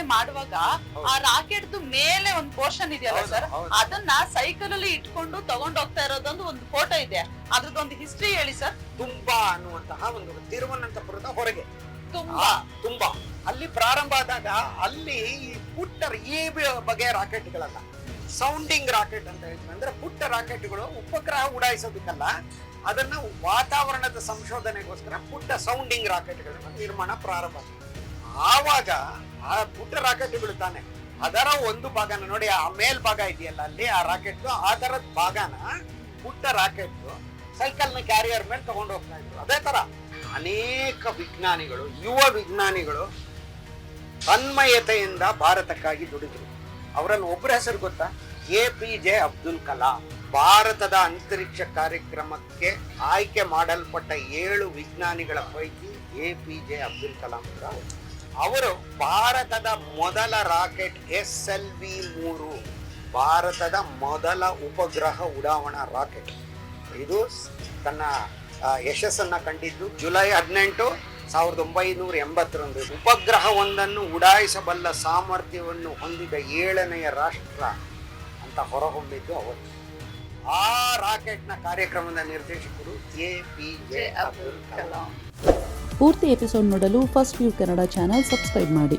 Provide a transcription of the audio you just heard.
ಉಡಾವಣೆ ಮಾಡುವಾಗ ಆ ರಾಕೆಟ್ ಮೇಲೆ ಒಂದು ಪೋರ್ಷನ್ ಇದೆಯಲ್ಲ ಸರ್ ಅದನ್ನ ಸೈಕಲ್ ಅಲ್ಲಿ ಇಟ್ಕೊಂಡು ತಗೊಂಡ್ ಹೋಗ್ತಾ ಇರೋದೊಂದು ಒಂದು ಫೋಟೋ ಇದೆ. ಅದ್ರದ್ದೊಂದು ಹಿಸ್ಟ್ರಿ ಹೇಳಿ ಸರ್ ತುಂಬಾ ಅನ್ನುವಂತಹ ಒಂದು ತಿರುವನಂತಪುರದ ಹೊರಗೆ. ತುಂಬಾ. ತುಂಬಾ. ಅಲ್ಲಿ ಪ್ರಾರಂಭ ಆದಾಗ ಅಲ್ಲಿ ಈ ಪುಟ್ಟ ಈ ಬಗೆಯ ಬಗೆಯ ರಾಕೆಟ್ಗಳಲ್ಲ. ಸೌಂಡಿಂಗ್ ರಾಕೆಟ್ ಅಂತ ಹೇಳ್ತೀವಿ. ಅಂದ್ರೆ ಪುಟ್ಟ ರಾಕೆಟ್ಗಳು ಉಪಗ್ರಹ ಉಡಾಯಿಸೋದಕ್ಕಲ್ಲ ಅದನ್ನ ವಾತಾವರಣದ ಸಂಶೋಧನೆಗೋಸ್ಕರ ಪುಟ್ಟ ಸೌಂಡಿಂಗ್ ರಾಕೆಟ್ಗಳನ್ನ ನಿರ್ಮಾಣ ಪ್ರಾರಂಭ ಆಗಿದೆ. ಆವಾಗ ಆ ಪುಟ್ಟ ರಾಕೆಟ್ ಬೀಳ್ತಾನೆ ಅದರ ಒಂದು ಭಾಗನ ನೋಡಿ, ಆ ಮೇಲ್ ಭಾಗ ಇದೆಯಲ್ಲ ಅಲ್ಲಿ, ಆ ರಾಕೆಟ್ ಅದರ ಭಾಗನ ಪುಟ್ಟ ರಾಕೆಟ್ ಸೈಕಲ್ನ ಕ್ಯಾರಿಯರ್ ಮೇಲೆ ತಗೊಂಡು ಹೋಗ್ತಾ ಇದ್ರು. ಅದೇ ತರ ಅನೇಕ ವಿಜ್ಞಾನಿಗಳು, ಯುವ ವಿಜ್ಞಾನಿಗಳು ತನ್ಮಯತೆಯಿಂದ ಭಾರತಕ್ಕಾಗಿ ದುಡಿದ್ರು. ಅವರಲ್ಲಿ ಒಬ್ಬರ ಹೆಸರು ಗೊತ್ತಾ? A P J Abdul Kalam. ಭಾರತದ ಅಂತರಿಕ್ಷ ಕಾರ್ಯಕ್ರಮಕ್ಕೆ ಆಯ್ಕೆ ಮಾಡಲ್ಪಟ್ಟ ಏಳು ವಿಜ್ಞಾನಿಗಳ ಪೈಕಿ A P J Abdul Kalam ಕೂಡ. ಅವರು ಭಾರತದ ಮೊದಲ ರಾಕೆಟ್ ಎಸ್ ಎಲ್ ವಿ ಮೂರು, ಭಾರತದ ಮೊದಲ ಉಪಗ್ರಹ ಉಡಾವಣಾ ರಾಕೆಟ್. ಇದು ತನ್ನ ಯಶಸ್ಸನ್ನು ಕಂಡಿದ್ದು ಜುಲೈ ಹದಿನೆಂಟು ಸಾವಿರದ ಒಂಬೈನೂರ ಎಂಬತ್ತರಂದು. ಉಪಗ್ರಹವೊಂದನ್ನು ಉಡಾಯಿಸಬಲ್ಲ ಸಾಮರ್ಥ್ಯವನ್ನು ಹೊಂದಿದ ಏಳನೆಯ ರಾಷ್ಟ್ರ ಅಂತ ಹೊರಹೊಮ್ಮಿದ್ದು ಅವರು. ಆ ರಾಕೆಟ್ನ ಕಾರ್ಯಕ್ರಮದ ನಿರ್ದೇಶಕರು A P J Abdul Kalam. ಪೂರ್ತಿ ಎಪಿಸೋಡ್ ನೋಡಲು first view Kannada channel subscribe ಮಾಡಿ.